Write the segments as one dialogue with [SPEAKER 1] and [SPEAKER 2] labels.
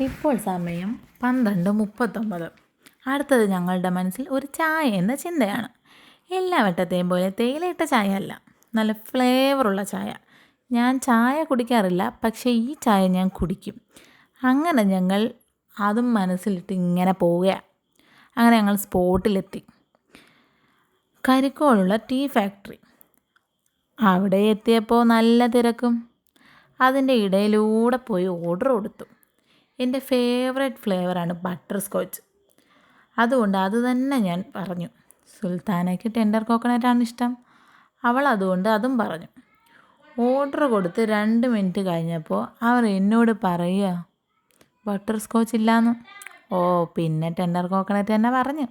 [SPEAKER 1] ഇപ്പോൾ സമയം പന്ത്രണ്ട് മുപ്പത്തൊമ്പത്. അടുത്തത് ഞങ്ങളുടെ മനസ്സിൽ ഒരു ചായ എന്ന ചിന്തയാണ്. എല്ലാ വട്ടത്തെയും പോലെ തേയിലയിട്ട ചായ അല്ല നല്ല ഫ്ലേവറുള്ള ചായ. ഞാൻ ചായ കുടിക്കാറില്ല പക്ഷേ ഈ ചായ ഞാൻ കുടിക്കും. അങ്ങനെ ഞങ്ങൾ അതും മനസ്സിലിട്ട് ഇങ്ങനെ പോവുകയാണ് അങ്ങനെ ഞങ്ങൾ സ്പോട്ടിലെത്തി. കരിക്കോളുള്ള ടീ ഫാക്ടറി. അവിടെ എത്തിയപ്പോൾ നല്ല തിരക്കും. അതിന്റെ ഇടയിലൂടെ പോയി ഓർഡർ കൊടുത്തു. എന്റെ ഫേവറേറ്റ് ഫ്ലേവറാണ് ബട്ടർ സ്കോച്ച് അതുകൊണ്ട് അത് തന്നെ ഞാൻ പറഞ്ഞു. സുൽത്താനയ്ക്ക് ടെൻഡർ കോക്കനട്ടാണ് ഇഷ്ടം. അവൾ അതുകൊണ്ട് അതും പറഞ്ഞു. ഓർഡർ കൊടുത്ത് രണ്ട് മിനിറ്റ് കഴിഞ്ഞപ്പോൾ അവർ എന്നോട് പറയുക ബട്ടർ സ്കോച്ച് ഇല്ലാന്ന്. ഓ പിന്നെ ടെൻഡർ കോക്കനറ്റ് തന്നെ പറഞ്ഞു.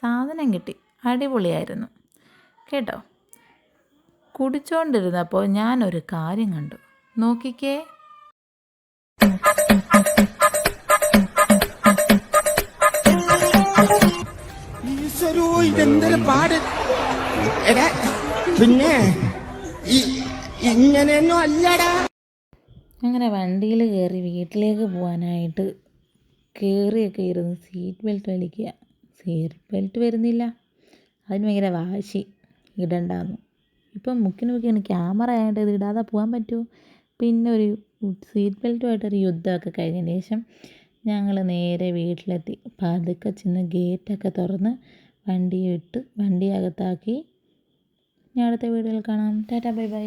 [SPEAKER 1] സാധനം കിട്ടി. അടിപൊളിയായിരുന്നു. കേട്ടോ? കുടിച്ചുകൊണ്ടിരുന്നപ്പോൾ ഞാനൊരു കാര്യം കണ്ടു. നോക്കിക്കേ.
[SPEAKER 2] പിന്നെ ഇങ്ങനെയൊന്നും അല്ലടാ.
[SPEAKER 1] അങ്ങനെ വണ്ടിയിൽ കയറി വീട്ടിലേക്ക് പോകാനായിട്ട് കയറിയൊക്കെ ഇരുന്ന് സീറ്റ് ബെൽറ്റ് വലിക്കുക. സീറ്റ് ബെൽറ്റ് വരുന്നില്ല. അതിന് ഭയങ്കര വാശി ഇടണ്ടാന്ന്. ഇപ്പം മുക്കിന് മുക്കിന് ക്യാമറ ആയതുകൊണ്ട് ഇത് ഇടാതെ പോകാൻ പറ്റുമോ? പിന്നെ ഒരു സീറ്റ് ബെൽറ്റുമായിട്ടൊരു യുദ്ധമൊക്കെ കഴിഞ്ഞതിന് ശേഷം ഞങ്ങൾ നേരെ വീട്ടിലെത്തി. പതുക്കെ ചെന്ന് ഗേറ്റൊക്കെ തുറന്ന് വണ്ടി ഇട്ട് വണ്ടി അകത്താക്കി ഞാൻ അടുത്ത വീഡിയോയിൽ കാണാം. Tata bye bye.